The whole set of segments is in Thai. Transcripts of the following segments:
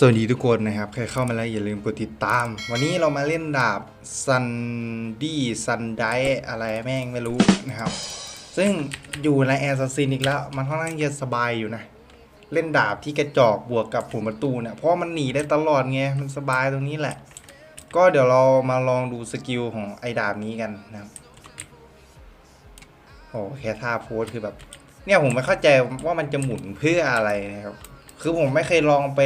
สวัสดีทุกคนนะครับ ใครเข้ามาแล้วอย่าลืมกดติดตาม วันนี้เรามาเล่นดาบซันดี้ซันไดอะไรแม่งไม่รู้นะครับ ซึ่งอยู่ในแอร์ซัสซินอีกแล้ว มันค่อนข้างจะสบายอยู่นะ เล่นดาบที่กระจอกบวกกับหุ่นประตูเนี่ยเพราะมันหนีได้ตลอดไง มันสบายตรงนี้แหละ ก็เดี๋ยวเรามาลองดูสกิลของไอ้ดาบนี้กันนะครับโอ้แค่ท่าโพสคือแบบ เนี่ยผมไม่เข้าใจว่ามันจะหมุนเพื่ออะไรนะครับ คือผมไม่เคยลองไป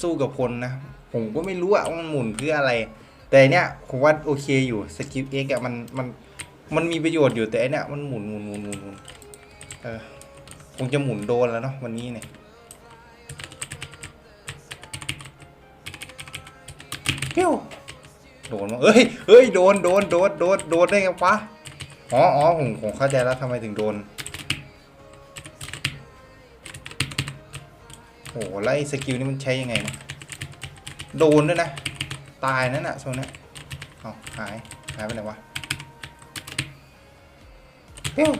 สู้กับคนนะ ผมก็ไม่รู้อะว่ามันหมุนเพื่ออะไร แต่เนี่ยผมว่าโอเคอยู่สกิลเอ็กอะมันมันมันมีประโยชน์อยู่แต่อันเนี่ยมันหมุนหมุนหมุนหมุนหมุนเออคงจะหมุนโดนแล้วเนาะวันนี้เนี่ยเปี้ยวโดนมั้งเอ้ยเฮ้ยโดนโดนโดนโดนโดนได้ไงวะอ๋ออ๋อผมผมเข้าใจแล้วทำไมถึงโดน โอ้โหแล้วไอ้สกิลนี่มันใช้ยังไงนี่ยโดนด้วยนะ ตายนั่นน่ะโซนนี้เอาหาย หายไปไหนวะเปี้ยว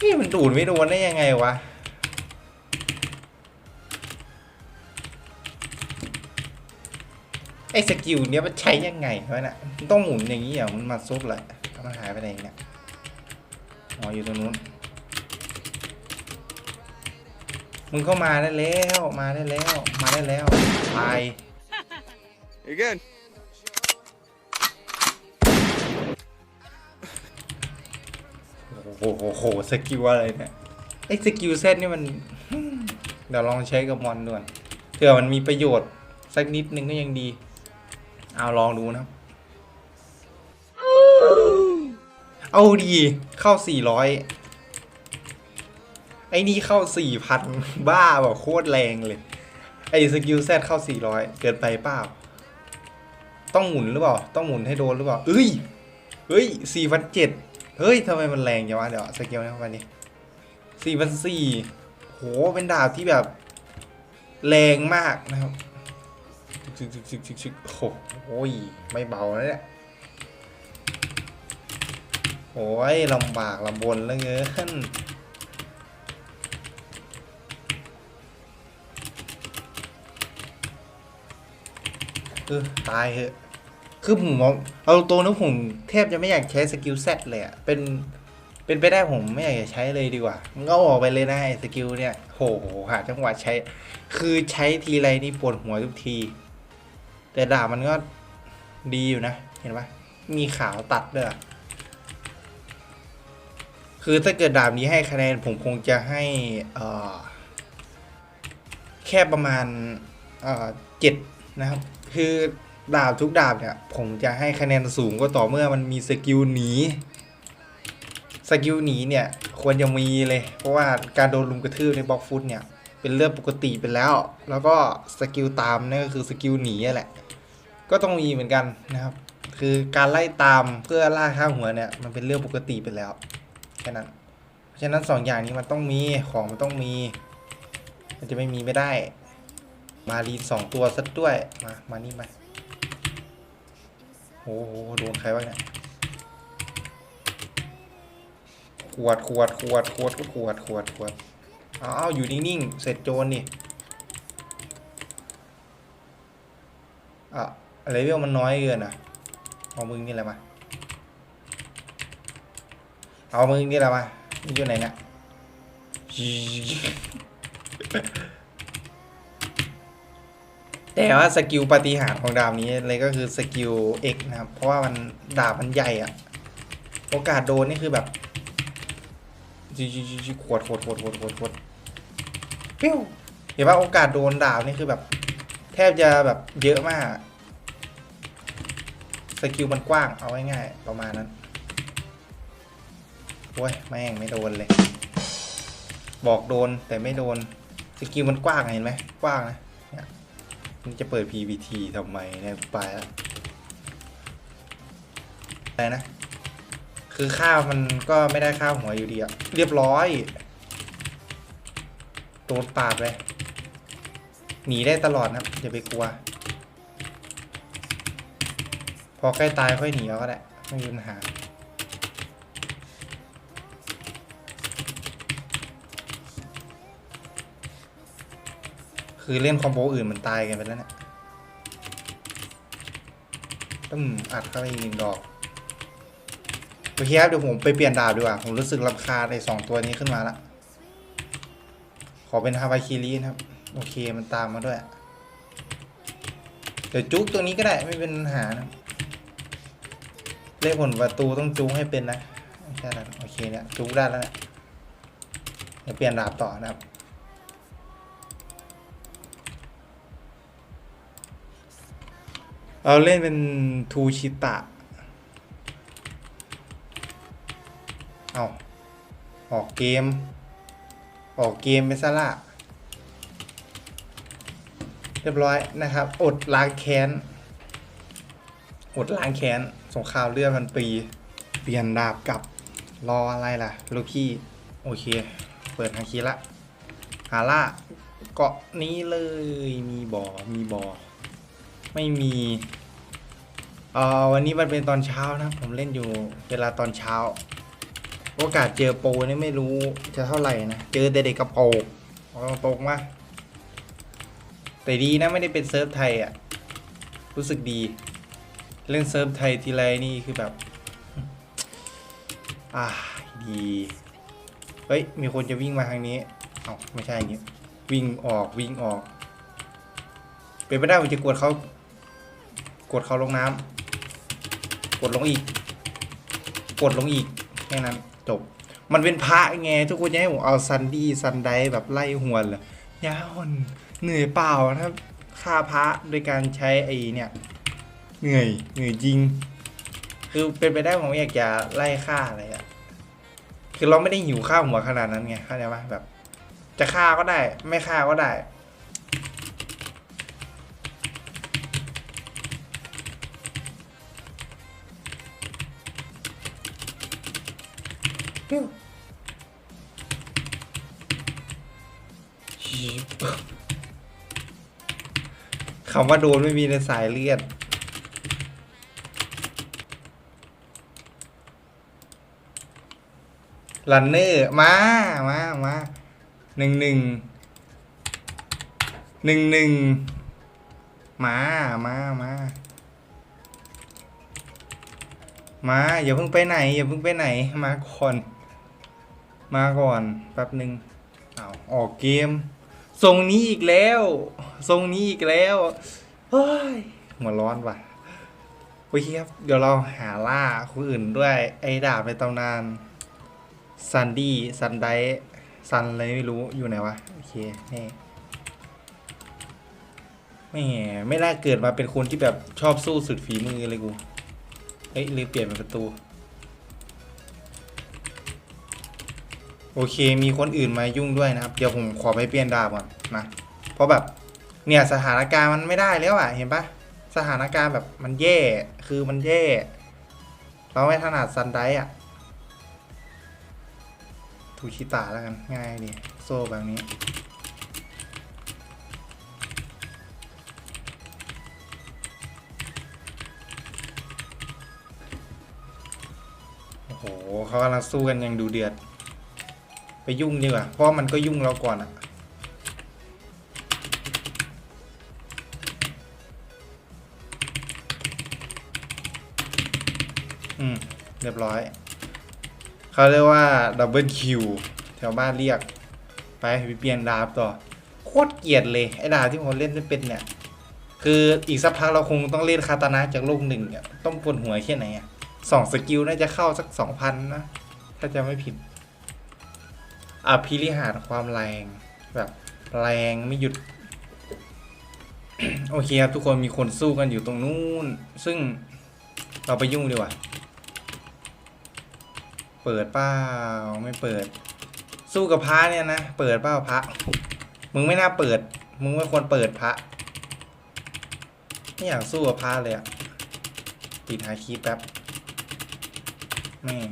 นี่มันดูดไม่โดนได้ยังไงวะไอ้สกิลเนี้ยมันใช้ยังไงวะเนี่ยมันต้องหมุนอย่างนี้เหรอมันมาซุบแหละแล้วมันหายไปไหนเนี่ย อ๋ออยู่ตรงนู้น มึงเข้ามาได้แล้วมาได้แล้วมาได้แล้วตาย Again. โอ้โหโหโหสกิลอะไรเนี่ยไอ้สกิลเซตนี่มัน เดี๋ยวลองใช้กับมอนด่วนเผื่อมันมีประโยชน์ สักนิดนึงก็ยังดี เอาลองดูนะครับเอาดีเข้าสี่ร้อย ไอ้นี่เข้าสี่พันบ้าแบบโคตรแรงเลย ไอ้สกิลแซดเข้าสี่ร้อยเกินไปเปล่า ต้องหมุนหรือเปล่า ต้องหมุนให้โดนหรือเปล่า เอ้ย เฮ้ยสี่พันเจ็ดเฮ้ยทำไมมันแรงจังวะเดี๋ยวสกิลนี้เข้าไปนี่สี่พันสี่โห เป็นดาบที่แบบ แรงมากนะครับชึกชึกชึกชึกชึกโอ้โหโอ้ย ไม่เบานะเนี่ยโอ้ยลำบากลำบนแล้วเงิน ออตายเหอะคือผมมองเอาตรงๆนะผมแทบจะไม่อยากใช้สกิลแซดเลยอะเป็นเป็นไปได้ผมไม่อยากจะใช้เลยดีกว่ามันก็ออกไปเลยนะไอ้สกิลเนี่ยโหหาจังหวะใช้ คือใช้ทีไรนี่ปวดหัวทุกที แต่ดาบมันก็ดีอยู่นะ เห็นปะมีขาวตัดด้วยอคือถ้าเกิดดาบนี้ให้คะแนนผมคงจะให้อ่อแค่ประมาณอ่อเจ็ด นะครับ คือดาบทุกดาบเนี่ย ผมจะให้คะแนนสูงก็ต่อเมื่อมันมีสกิลหนีสกิลหนีเนี่ย ควรจะมีเลย เพราะว่าการโดนลุมกระทืบในบล็อกฟุตเนี่ย เป็นเรื่องปกติไปแล้ว แล้วก็สกิลตามนั่นก็คือสกิลหนีนั่แหละ ก็ต้องมีเหมือนกันนะครับ คือการไล่ตามเพื่อล่าข้างหัวเนี่ย มันเป็นเรื่องปกติไปแล้วแค่นั้นเพราะฉะนั้นสองอย่างนี้มันต้องมีของมันต้องมี มันจะไม่มีไม่ได้ มารีนสองตัวสัดด้วย มา มานี่มาโอ้โหโดนใครบ้างเนี่ย ขวด ขวด ขวด ขวด ขวด ขวด ขวด อ้าวอยู่นิ่งๆ เสร็จโจรนี่ อะเลเวลมันน้อยเกินอะ เอามึงนี่แหละมา เอามึงนี่แหละมานี่อยู่ไหนเนี่ย แต่ว่าสกิลปฏิหารย์ของดาบนี้เลยก็คือสกิล X นะครับ เพราะว่ามันดาบมันใหญ่อะโอกาสโดนนี่คือแบบจิจิจิจิขวดขวดขวดขวดขวดขวดปิ้วเห็นว่าโอกาสโดนดาบนี่คือแบบ แทบจะแบบเยอะมาก สกิลมันกว้างเอาง่ายๆประมาณนั้นโอ้ยแม่งไม่โดนเลย บอกโดนแต่ไม่โดน สกิลมันกว้างเห็นไหมกว้างนะเนี่ย มันจะเปิด PVT ทำไมเนี่ยไปแล้วอะไรนะ คือข้าวมันก็ไม่ได้ข้าวหัวอยู่ดีอะเรียบร้อยโดนปาดเลยหนีได้ตลอดนะอย่าไปกลัว พอใกล้ตายค่อยหนีเอาก็ได้ไม่มีปัญหา คือเล่นคอมโบอื่นมันตายกันไปแล้วเนี่ยต้องอัดเข้าไปอีกหนึ่งดอกโอเคครับเดี๋ยวผมไปเปลี่ยนดาบดีกว่า ผมรู้สึกรำคาญไอ้สองตัวนี้ขึ้นมาละ ขอเป็นฮาวายคิรินะครับ โอเคมันตามมาด้วย เดี๋ยวจุกตัวนี้ก็ได้ไม่เป็นปัญหานะ เลขผลประตูต้องจุกให้เป็นนะไม่ใช่แล้วโอเคเนี่ยจุกได้แล้วนี่ยเดี๋ยวเปลี่ยนดาบต่อนะครับ เราเล่นเป็นทูชิตะ เอาออกเกม ออกเกมไปซะละ เรียบร้อยนะครับ อดล้างแค้น อดล้างแค้น สงครามเลือดมันปี เปลี่ยนดาบกลับรออะไรล่ะ ลูกพี่ โอเค เปิดฮาคีละหาล่าเกาะนี้เลย มีบ่อ มีบ่อ ไม่มีเอ่อวันนี้มันเป็นตอนเช้านะ ผมเล่นอยู่เวลาตอนเช้า โอกาสเจอโปรนี่ไม่รู้จะเท่าไหร่นะ เจอแต่เด็กกระโปงเอาตรงมาแต่ดีนะไม่ได้เป็นเซิร์ฟไทยอะ่ะ รู้สึกดี เล่นเซิร์ฟไทยทีไรนี่คือแบบ อ่าดี เฮ้ย มีคนจะวิ่งมาทางนี้ เอาไม่ใช่อย่างนี้ วิ่งออกวิ่งออก เป็นไปได้ผมจะกดเขา กดเขาลงน้ำกดลงอีก กดลงอีกแค่นั้นจบ มันเป็นพระไงทุกคนจะให้ผมเอาซันดี้ซันไดแบบไล่หวนเหรอยาวน์เหนื่อยเปล่านะครับฆ่าพระโดยการใช้ไอ้เนี่ย เหนื่อยเหนื่อยจริง คือเป็นไปได้ผมอยากจะไล่ฆ่าอะไรอะคือเราไม่ได้หิวข้าวหัวขนาดนั้นไงเข้าใจปะแบบ จะฆ่าก็ได้ ไม่ฆ่าก็ได้ คำว่าโดนไม่มีในสายเลือด ลันเนอร์ มา มา มา หนึ่งหนึ่ง หนึ่งหนึ่ง มา มา มา มา อย่าเพิ่งไปไหน อย่าเพิ่งไปไหน มาก่อน มาก่อน แป๊บหนึ่งเอาวออกเกม ทรงนี้อีกแล้ว ทรงนี้อีกแล้วเฮ้ยหัวร้อนว่ะโอเคครับ เดี๋ยวเราหาล่าคนอื่นด้วยไอ้ดาบในตำนานซันดี้ซันไดซันอะไรไม่รู้อยู่ไหนวะ โอเคนี่ไม่ไม่น่าเกิดมาเป็นคนที่แบบชอบสู้สุดฝีมือเลยกู เฮ้ยลืมเปลี่ยนเป็นประตู โอเค มีคนอื่นมายุ่งด้วยนะครับ เดี๋ยวผมขอไปเปลี่ยนดาบก่อนนะ เพราะแบบเนี่ยสถานการณ์มันไม่ได้แล้วอะ เห็นปะสถานการณ์แบบมันแย่ คือมันแย่ เราไม่ถนัดซันไดอะทูชิตาแล้วกัน ง่ายดีโซ่แบบนี้ โอ้โหเขากำลังสู้กันยังดูเดือด ไปยุ่งดีกว่าเพราะมันก็ยุ่งเราก่อนอะอืม เรียบร้อย เขาเรียกว่าดับเบิลคิวแถวบ้านเรียก ไปไปเปลี่ยนดาบต่อ โคตรเกลียดเลย ไอ้ดาบที่ผมเล่นไม่เป็นเนี่ย คืออีกสักพักเราคงต้องเล่นคาตานะจากโลกหนึ่งเนี่ยต้องปวดหัวแค่ไหนอะสองสกิลน่าจะเข้าสักสองพันนะ ถ้าจะไม่ผิด อภิริหารความแรง แบบแรงไม่หยุด โอเคครับทุกคนมีคนสู้กันอยู่ตรงนู้น ซึ่งเราไปยุ่งดีกว่า เปิดเปล่าไม่เปิด สู้กับพระเนี่ยนะ เปิดเปล่าพระ มึงไม่น่าเปิด มึงไม่ควรเปิดพระไม่อยากสู้กับพระเลยอะปิดหาคีย์แป๊บแม่ง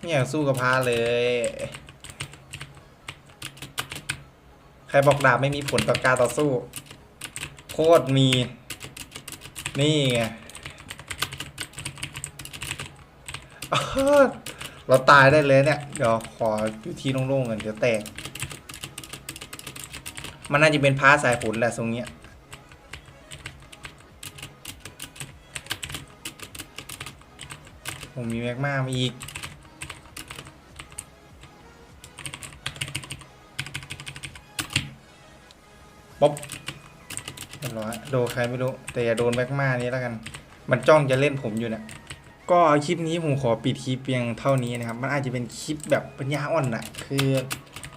ไม่อยากสู้กับพาเลย ใครบอกดาบไม่มีผลต่อการต่อสู้ โคตรมี นี่ไงเราตายได้เลยเนี่ย เดี๋ยวขออยู่ที่โล่งๆกันเดี๋ยวแตก มันน่าจะเป็นพาสายผลแหละทรงเนี้ยผมมีแม็กมามาอีก ป๊อบเรียบร้อยโดนใครไม่รู้แต่อย่าโดนแม็กมานี้แล้วกัน มันจ้องจะเล่นผมอยู่เนี่ยก็คลิปนี้ผมขอปิดคลิปเพียงเท่านี้นะครับ มันอาจจะเป็นคลิปแบบปัญญาอ่อนอะคือ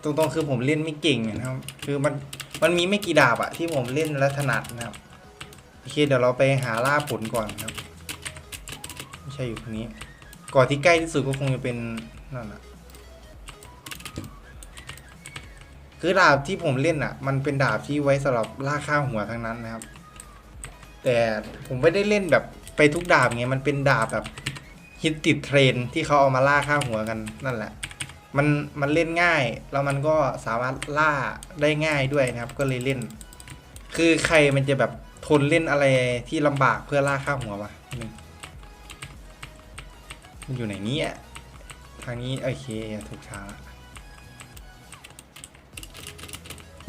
ตรงๆคือผมเล่นไม่เก่งนะครับ คือมันมันมีไม่กี่ดาบอะที่ผมเล่นและถนัดนะครับโอเคเดี๋ยวเราไปหาล่าผลก่อนครับ ไม่ใช่อยู่ตรงนี้ก่อนที่ใกล้ที่สุดก็คงจะเป็นนั่นนะ คือดาบที่ผมเล่นอะ มันเป็นดาบที่ไว้สำหรับล่าข้าหัวทั้งนั้นนะครับ แต่ผมไม่ได้เล่นแบบไปทุกดาบไงมันเป็นดาบแบบฮิตติดเทรนที่เขาเอามาล่าข้าหัวกันนั่นแหละ มันมันเล่นง่าย แล้วมันก็สามารถล่าได้ง่ายด้วยนะครับ ก็เลยเล่น คือใครมันจะแบบทนเล่นอะไรที่ลำบากเพื่อล่าข้าหัววะมันอยู่ไหนเนี้อะทางนี้โอเคถูกทา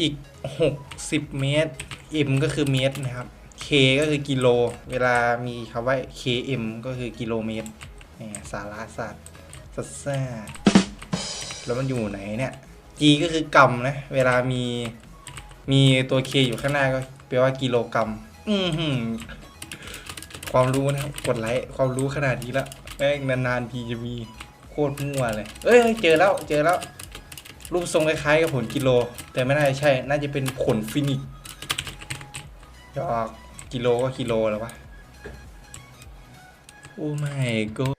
อีกหกสิบเมตร m ก็คือเมตรนะครับ k ก็คือกิโล เวลามีคำว่า km ก็คือกิโลเมตรเนี่ยสาระศาสตร์สัสซ่าแล้วมันอยู่ไหนเนี่ย g ก็คือกรัมนะ เวลามีมีตัว k อยู่ข้างหน้าก็แปลว่ากิโลกรัม อือหือความรู้นะกดไลค์ความรู้ขนาดนี้แล้วแม่งนานๆทีจะมีโคตรมั่วเลย เอ้ยเจอแล้วเจอแล้ว รูปทรงคล้ายๆกับผลกิโล แต่ไม่น่าจะใช่ น่าจะเป็นผลฟินิกซ์ยอกกิโลก็กิโลแล้ววะ โอ้ไม่ก็